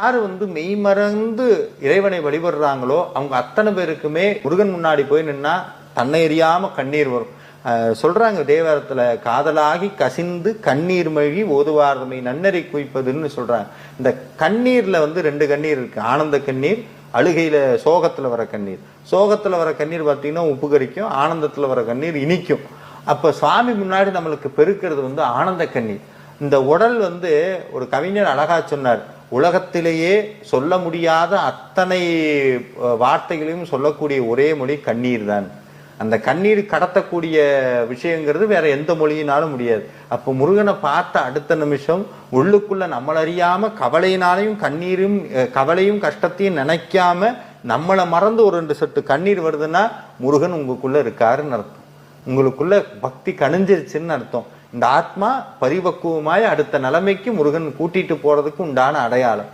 யார் வந்து மெய்மறந்து இறைவனை வழிபடுறாங்களோ அவங்க அத்தனை பேருக்குமே முருகன் முன்னாடி போய் நின்னா தன்னை எறியாம கண்ணீர் வரும். சொல்றாங்க தேவாரத்துல காதலாகி கசிந்து கண்ணீர் மழி ஓதுவார்தமை நன்னறி குவிப்பதுன்னு சொல்றாங்க. இந்த கண்ணீர்ல வந்து ரெண்டு கண்ணீர் இருக்கு. ஆனந்த கண்ணீர் அழுகையில சோகத்துல வர கண்ணீர். சோகத்துல வர கண்ணீர் பார்த்தீங்கன்னா உப்பு கரிக்கும் ஆனந்தத்துல வர கண்ணீர் இனிக்கும். அப்ப சுவாமி முன்னாடி நம்மளுக்கு பெருக்கிறது வந்து ஆனந்த கண்ணீர். இந்த உடல் வந்து ஒரு கவிஞர் அழகா சொன்னார் உலகத்திலேயே சொல்ல முடியாத அத்தனை வார்த்தைகளையும் சொல்லக்கூடிய ஒரே மொழி கண்ணீர் தான். அந்த கண்ணீர் கடத்தக்கூடிய விஷயங்கிறது வேற எந்த மொழியினாலும் முடியாது. அப்போ முருகனை பார்த்த அடுத்த நிமிஷம் உள்ளுக்குள்ள நம்மளறியாம கவலையினாலையும் கண்ணீரும் கவலையும் கஷ்டத்தையும் நினைக்காம நம்மளை மறந்து ஒரு ரெண்டு சொட்டு கண்ணீர் வருதுன்னா முருகன் உங்களுக்குள்ள இருக்காருன்னு அர்த்தம். உங்களுக்குள்ள பக்தி கணிஞ்சிருச்சுன்னு அர்த்தம். இந்த ஆத்மா பரிபக்குவமாய் அடுத்த நிலைமைக்கு முருகன் கூட்டிட்டு போறதுக்கு உண்டான அடையாளம்.